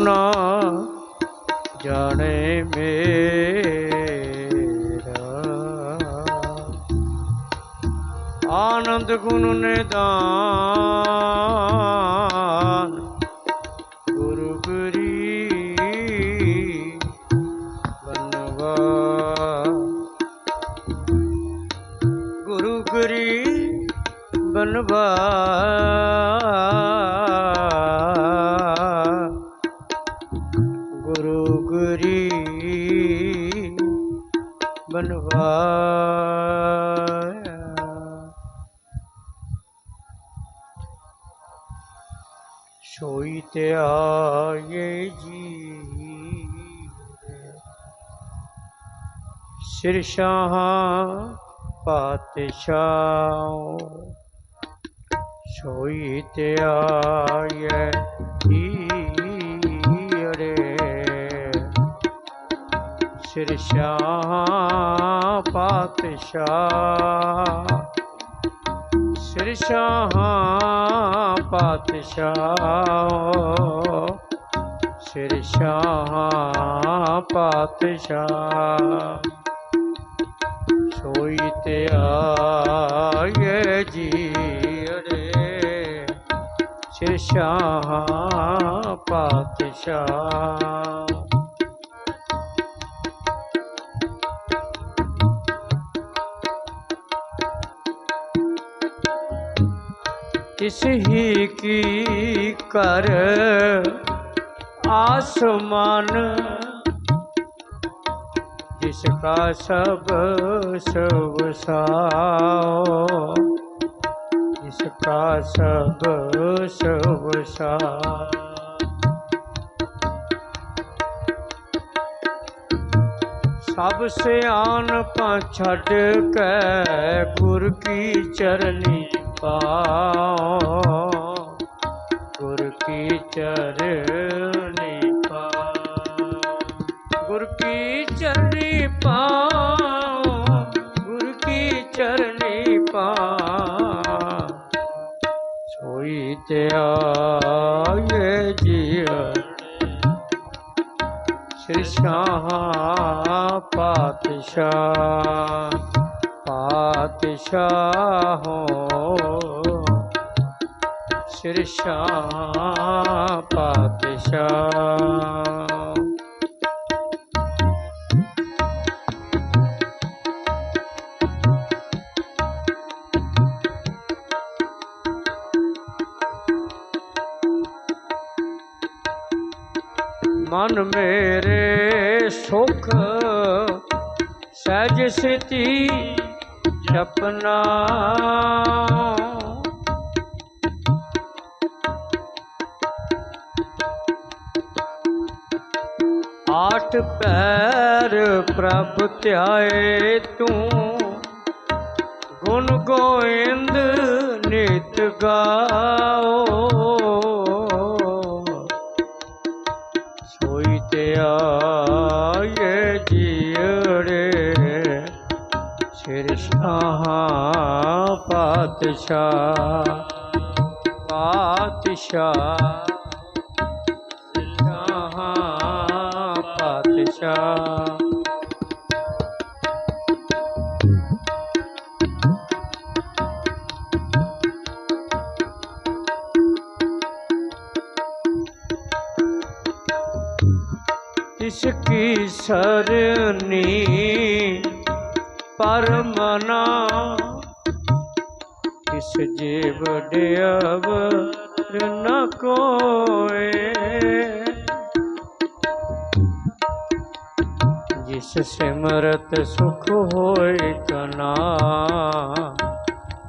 ਨਾ ਜਾਣੇ ਮੇਰਾ। ਆਨੰਦ ਗੁਣ ਨੇ ਨਿਦਾਨ ਸੋਈ ਤੇ ਆਏ ਜੀ। ਸਿਰ ਸ਼ਾਹ ਪਾਤਸ਼ਾਹ ਸੋਈ ਤੇ ਆਏ ਹੀਰੇ। ਸਿਰ ਸ਼ਾਹ ਪਾਤਸ਼ਾਹ ਸਿਰ ਸ਼ਾਹ ਪਾਤਸ਼ਾਹ। ਸਿਰ ਸ਼ਾਹ ਪਾਤਸ਼ਾਹ ਸੋਈ ਤੇ ਆਏ ਜੀ ਰੇ ਸਿਰ ਸ਼ਾਹ ਪਾਤਸ਼ਾਹ। ਤਿਸ ਹੀ ਕੀ ਕਰ ਆਸਮਾਨ ਜਿਸ ਕਾ ਸਭ ਸਭ ਸਾਓ ਜਿਸ ਕਾ ਸਭ ਸਭ ਸਿਆਣਪਾਂ ਛੱਡ ਕੇ ਗੁਰ ਕੀ ਚਰਨੀ ਪਾਓ। ਗੁਰ ਕੀ ਚਰਨੀ ਪਾਓ। ਗੁਰ ਕੀ ਚਰਨੀ ਪਾਓ। ਗੁਰ ਕੀ ਚਰਨੀ ਪਾਓ। ਸੋਈ ਤੇ ਆਏ ਜੀਵ ਸ੍ਰੀ ਸ਼ਾਹ ਪਾਤਸ਼ਾਹ। ਪਾਤਸ਼ਾਹ ਸ੍ਰੀ ਸ਼ਾਹ ਪਾਤਸ਼ਾਹ ਮਨ ਮੇਰੇ ਸੁਖ ਸਹਿਜ ਸਿਤੀ ਜਪਨਾ ਆਠ ਪੈਰ ਪ੍ਰਭ ਧਿਆਏ ਤੂੰ। ਗੁਣ ਗੋਇੰਦ ਨਿਤ ਗਾਓ। ਸੋਈ ਤੇ ਆਏ ਜੀੜੇ ਸਿਰ ਸ਼ਾਹ ਪਾਤਸ਼ਾਹ ਪਾਤਸ਼ਾਹ। ਪਾਤਸ਼ਾਹ ਇਸ ਸਰਨੀ ਪਰਮਨਾ ਜਿਸ ਸਿਮਰਤ ਸੁਖ ਹੋਏ ਕਨਾ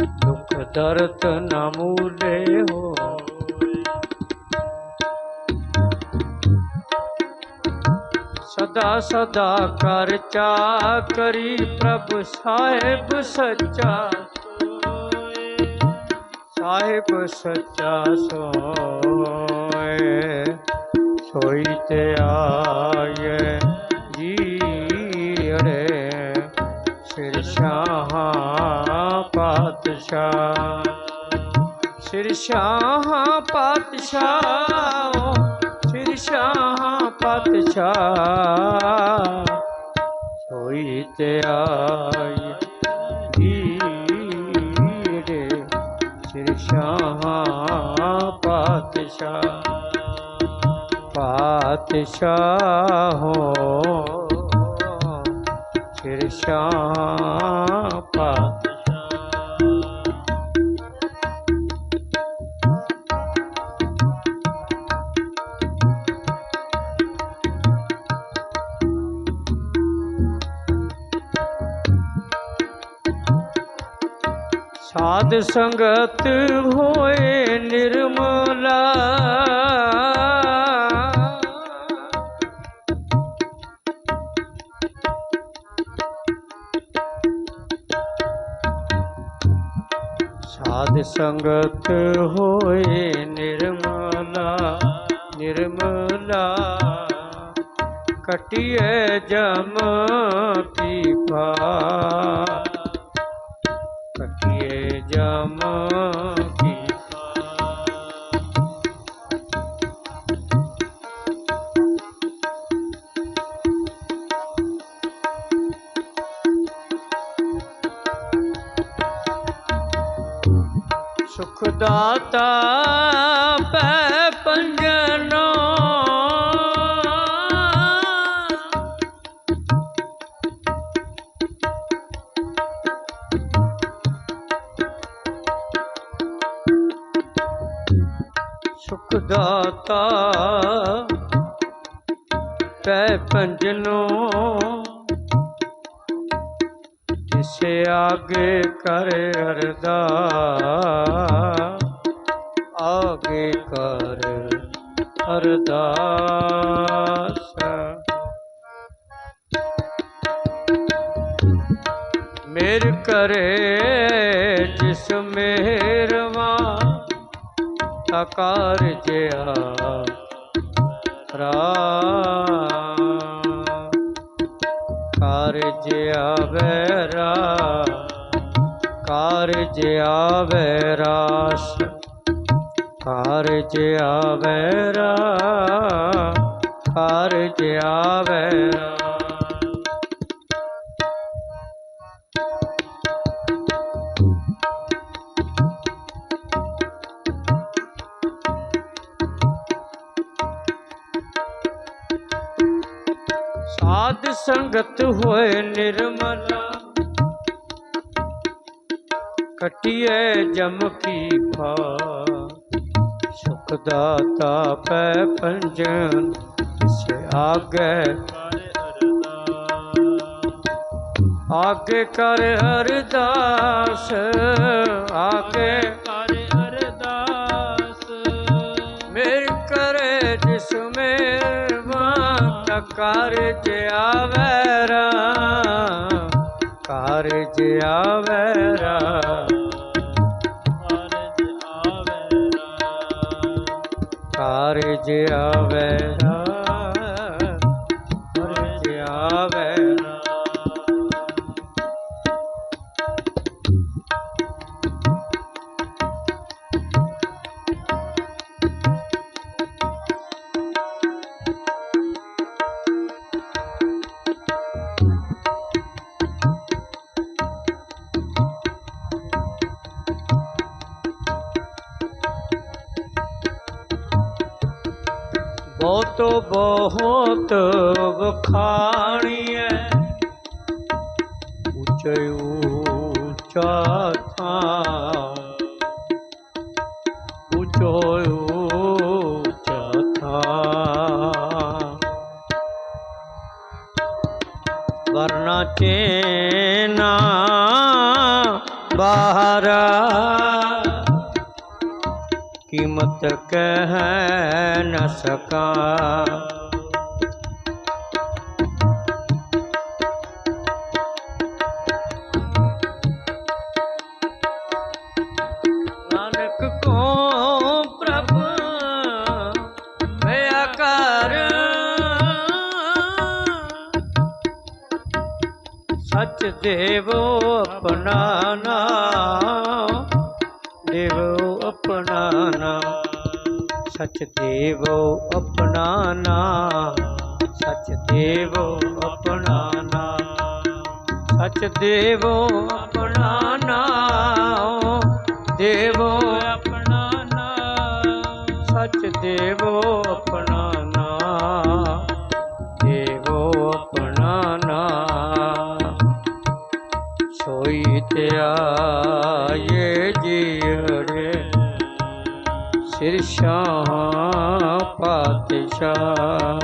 ਦੁਖ ਦਰਦ ਨ ਮੂਲੇ ਹੋਏ ਸਦਾ ਸਦਾ ਕਰ ਚਾਕਰੀ ਪ੍ਰਭ ਸਾਹਿਬ ਸੱਚਾ ਸੋਏ ਸਾਹਿਬ ਸੱਚਾ ਸੋਏ ਸੋਈ ਤੇ ਆਏ ਸ਼ਾਹ ਪਾਤਸ਼ਾਹ। ਸਿਰ ਸ਼ਾਹ ਪਾਤਸ਼ਾਹ, ਸਿਰ ਸ਼ਾਹ ਪਾਤਸ਼ਾਹ। ਸੋਈ ਤੇ ਆਈ ਧੀਰੇ, ਸਿਰ ਸ਼ਾਹ ਪਾਤਸ਼ਾਹ। ਪਾਤਸ਼ਾਹ ਹੋ ਸਿਰ ਪਾਤਸ਼ਾਹ ਸਾਧ ਸੰਗਤ ਹੋਏ ਨਿਰਮਲਾ। ਸਾਧ ਸੰਗਤ ਹੋਏ ਨਿਰਮਲਾ ਨਿਰਮਲਾ। ਕਟਿਏ ਜਮ ਕੀ ਪਾ ਕਟਿਏ ਜਮ ਸੁਖ ਦਾਤਾ ਪੈ ਪੰਜਨੋ। ਸੁਖ ਦਾਤਾ ਪੈ ਪੰਜਨੋ। ਜਿਸੇ ਆਗੇ ਕਰ ਅਰਦਾ ਮੇਰ ਕਰੇ, ਜਿਸ ਮਿਹਰਵਾ ਤਾ ਕਾਰਜਿਆ ਰਾ ਕਾਰਜ ਆਵੇ ਰਾ ਕਾਰਜ ਆਵੇ ਰਾਸ ਕਾਰਜ ਆਵੇ ਰਾ ਕਾਰਜ ਆਵੇ ਰਾ ਸਾਧ ਸੰਗਤ ਹੋਏ ਨਿਰਮਲਾ। ਕਟਿਏ ਜਮ ਕੀ ਫਾ। ਸੁਖ ਦਾਤਾ ਪੈ ਪੰਜਨ ਸੇ ਆਗੇ ਆਗੇ ਕਰ ਅਰਦਾਸ ਆਗੇ ਕਾਰਜ ਆਵੈਰਾ ਕਾਰਜ ਆਵੈਰਾ ਕਾਰਜ ਆਵੈਰਾ ਕਾਰਜ खाणिए। ऊचा ऊचो वरना चेना बाहर। कीमत कह न सका। ਸਚ ਦੇਵੋ ਆਪਣਾ ਨਾਮ ਸਚ ਦੇਵੋ ਆਪਣਾ ਨਾਮ ਸਚ ਦੇਵੋ ਆਪਣਾ ਨਾਮ ਦੇਵੋ ਆਪਣਾ ਨਾਮ ਸਚ ਦੇਵੋ ਪਾਤਸ਼ਾਹ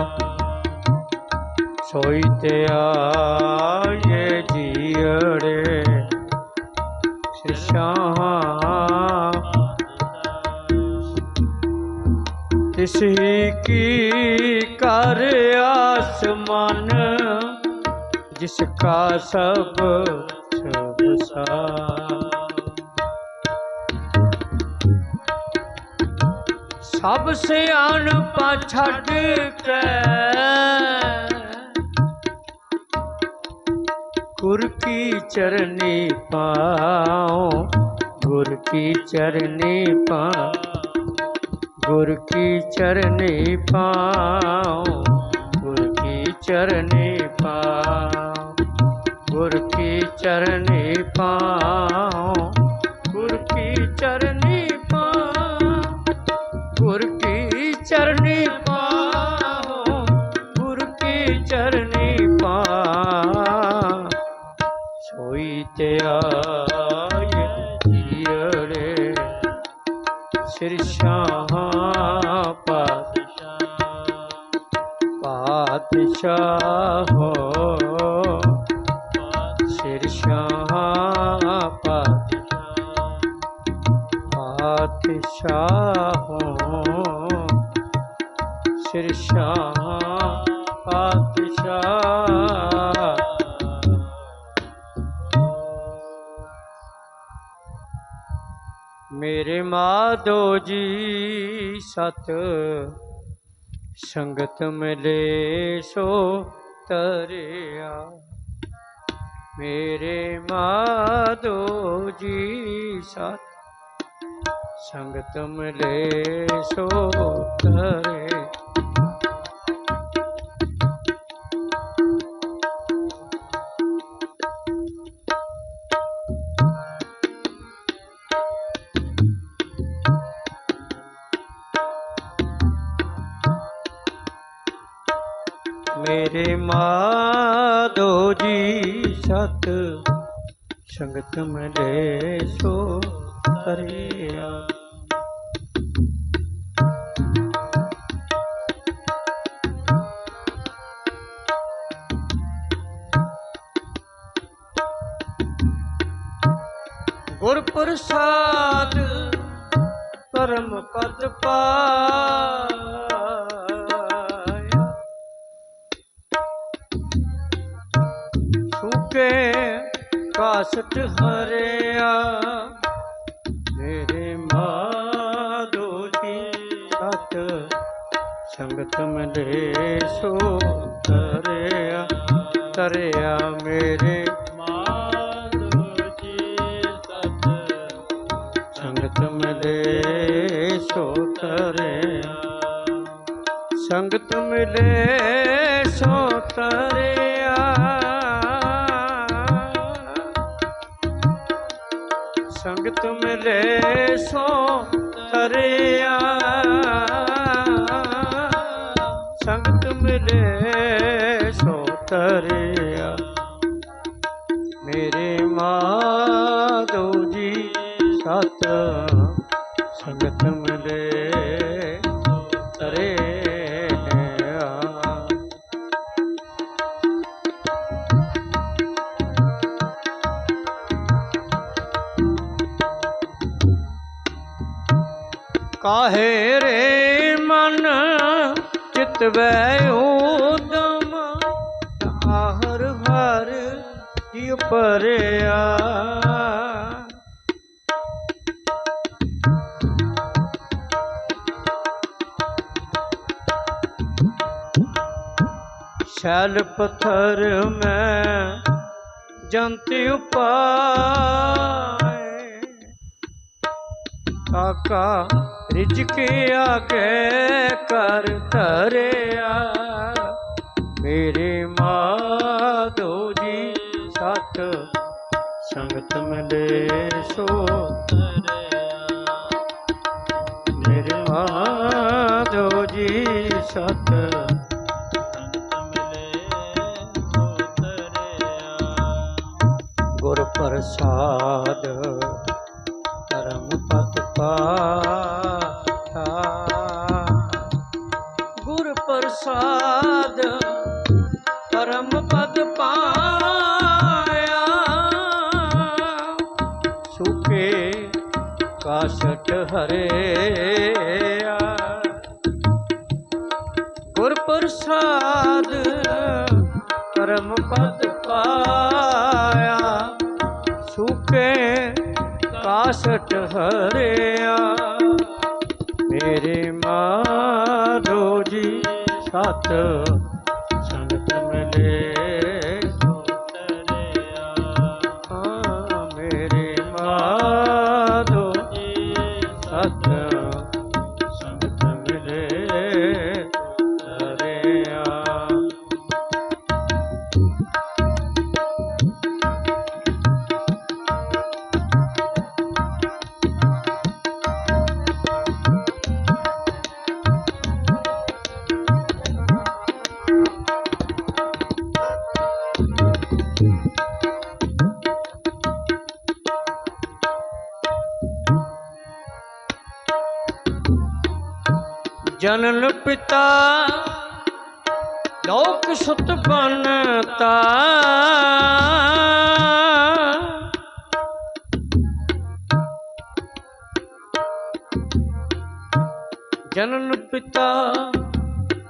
ਸੋਈ ਤੇ ਆਏ ਜੀੜੇ ਸਿਰ ਸ਼ਾਹ ਤਿਸ ਕੀ ਕਰ ਆਸਮਾਨ, ਜਿਸ ਕਾ ਸਭ ਸਭ ਸਾ ਸਭ ਸਿਆਣਪਾ ਛੱਡ ਕੇ। ਗੁਰ ਕੀ ਚਰਨੀ ਪਾਉ, ਗੁਰ ਕੀ ਚਰਨੀ ਪਾ ਗੁਰ ਕੀ ਚਰਨੀ ਪਾਉ, ਗੁਰ ਕੀ ਚਰਨੀ ਪਾਉ, ਗੁਰ ਕੀ ਚਰਨੀ ਪਾ ਪਾਤਸ਼ਾਹ ਹੋ। ਸਿਰ ਸ਼ਾਹ ਪਾਤਸ਼ਾਹ ਹੋ। ਸਿਰ ਸ਼ਾਹ ਪਾਤਸ਼ਾਹ। ਮੇਰੇ ਮਾਧੋ ਜੀ ਸਤ ਸੰਗਤ ਮਿਲੇ ਸੋ ਤਰਿਆ। ਮੇਰੇ ਮਾਧੋ ਜੀ ਸਤ ਸੰਗਤ ਮਿਲੇ ਸੋ ਤਰੇ ਮੇਰੇ ਮਾਧੋ ਜੀ ਸਤ ਸੰਗਤ ਮਿਲੇ ਸੋ ਤਰਿਆ ਗੁਰ ਪ੍ਰਸਾਦ ਪਰਮ ਪਦ ਪਾ ਕਾਸਟ ਹਰਿਆ, ਮੇਰੇ ਮਾਧੋ ਜੀ ਸਤ ਸੰਗਤ ਮਿਲੇ ਸੋ ਤਰਿਆ ਤਰਿਆ ਮੇਰੇ ਮਾਧੋ ਜੀ ਸਤ ਸੰਗਤ ਮਿਲੇ ਸੋ ਤਰਿਆ ਸੰਗਤ ਮਿਲੇ ਸੋ ਤਰਿਆ ਸੰਗਤ ਮਿਲੇ ਸੋ ਤਰਿਆ। ਸੰਗਤ ਮਿਲੇ ਸੋ ਤਰਿਆ। ਮੇਰੇ ਮਾਧੋ ਜੀ ਸਤ ਸੰਗਤ ਮਿਲੇ ਕਾਹੇ ਰੇ ਮਨ? ਚਿਤ ਵੈ ਉਦਮ। ਆਹਰ ਹਰ ਜਿਉ ਪਰਿਆ ਸ਼ੈਲ ਪਥਰ ਮੈਂ ਜੰਤ ਉਪਾਏ। ਕਾਕਾ ਰਿਜਕਿਆ ਕੇ ਕਰ ਧਰਿਆ। ਮੇਰੇ ਮਾਧੋ ਜੀ, ਸਤ ਸੰਗਤ ਮਿਲੇ ਸੋ ਧਰਿਆ। ਮੇਰੇ ਮਾਧੋ ਜੀ, ਸਤ ਗੁਰ ਪ੍ਰਸਾਦ, ਧਰਮ ਪਤ ਪਾ ਪਰਮ ਪਦ ਪਾਇਆ। ਸੁਖੇ ਕਾਸ਼ਟ ਹਰਿਆ। ਗੁਰ ਪ੍ਰਸਾਦ ਪਰਮ ਪਦ ਪਾਇਆ। ਸੁਖੇ ਕਾਸ਼ਟ ਹਰਿਆ। ਮੇਰੇ ਮਾਧੋ ਜੀ ਸਤ ਜਨਨ ਪਿਤਾ ਲੋਕ ਸੁਤ ਬਨਤਾ ਜਨਨ ਪਿਤਾ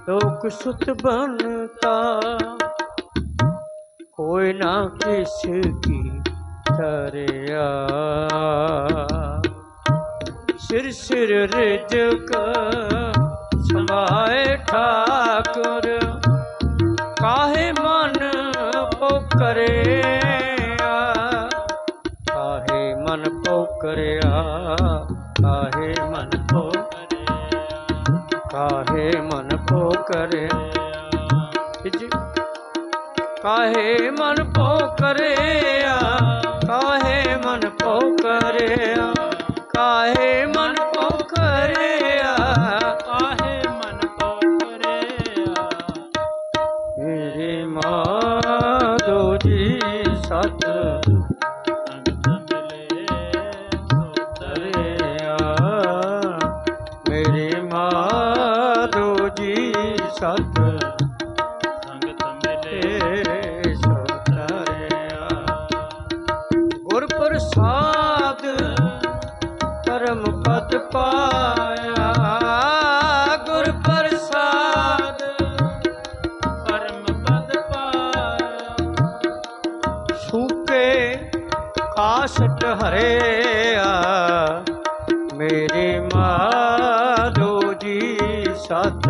ਲੋਕ ਸੁਤ ਬਨਤਾ ਕੋਈ ਨਾ ਕਿਸ ਕੀ ਤਰਿਆ। ਸਿਰ ਸਿਰ ਰਿਜਕ ਸਮਾਏ ਠਾਕੁਰ, ਕਾਹੇ ਮਨ ਪੋਕਰਿਆ? ਕਾਹੇ ਮਨ ਪੋਕਰਿਆ? ਕਾਹੇ ਮਨ ਪੋਕਰਿਆ? ਕਾਹੇ ਮਨ ਪੋਕਰਿਆ? ਜੀ। ਕਾਹੇ ਮਨ ਪੋਕਰਿਆ? ਹਰਿਆ ਮੇਰੇ ਮਾਧੋ ਜੀ ਸਤ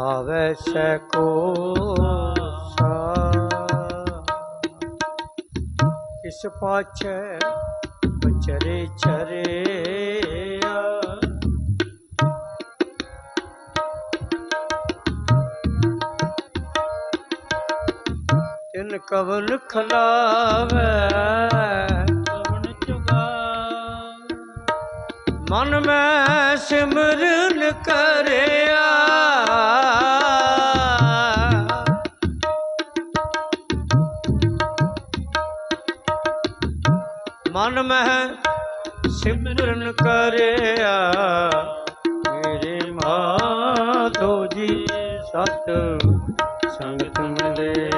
ਆਵੇ ਸਕੋ ਸਾ ਇਸ ਪਾਛੇ ਬਚਰੇ ਚਰਿਆ। ਤਿਨ ਕਵਨ ਖਲਾਵੇ ਮਨ ਮੈਂ ਸਿਮਰਨ ਕਰਿਆ। ਮਨ ਮੈਂ ਸਿਮਰਨ ਕਰਿਆ। ਮੇਰੇ ਮਾਧੋ ਜੀ ਸਤ ਸੰਗਤ ਮਿਲੇ।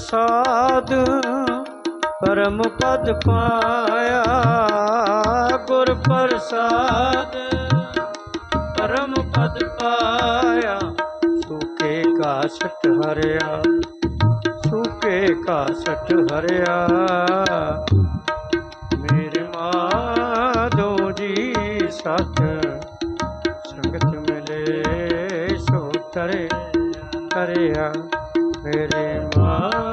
ਪ੍ਰਸਾਦ ਪਰਮ ਪਦ ਪਾਇਆ ਗੁਰ ਪ੍ਰਸਾਦ ਪਰਮ ਪਦ ਪਾਇਆ। ਸੁਕੇ ਕਾਸਟ ਹਰਿਆ, ਸੁਕੇ ਕਾਸਟ ਹਰਿਆ। ਮੇਰੇ ਮਾਧੋ ਜੀ ਸਤ ਸੰਗਤ ਮਿਲੇ, ਸੋ ਤਰੇ ਕਰਿਆ। ਮੇਰੇ ਮਾਂ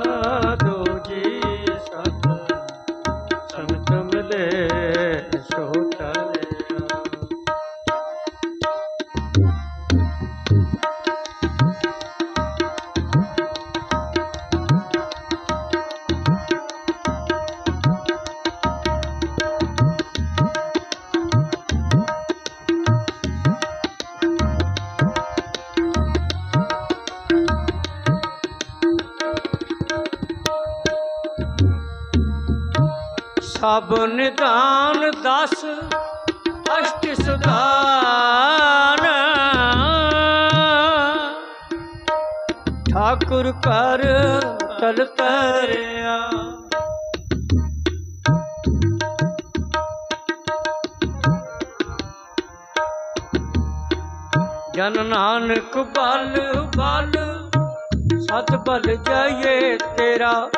ਸਭ ਦਸ ਅਸ਼ਟ ਸੁਦਾਨ ਠਾਕੁਰ ਕਰ ਤਲ ਤਰਿਆ ਜਨ ਨਾਨਕ ਬਲ ਬਲ ਸਤ ਬਲ ਜਾਈਏ ਤੇਰਾ।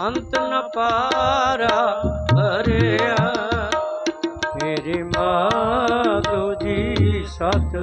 ਅੰਤ ਨ ਪਾਰਾ ਹਰਿਆ ਮੇਰੀ ਮਾਤੋ ਜੀ ਸਤ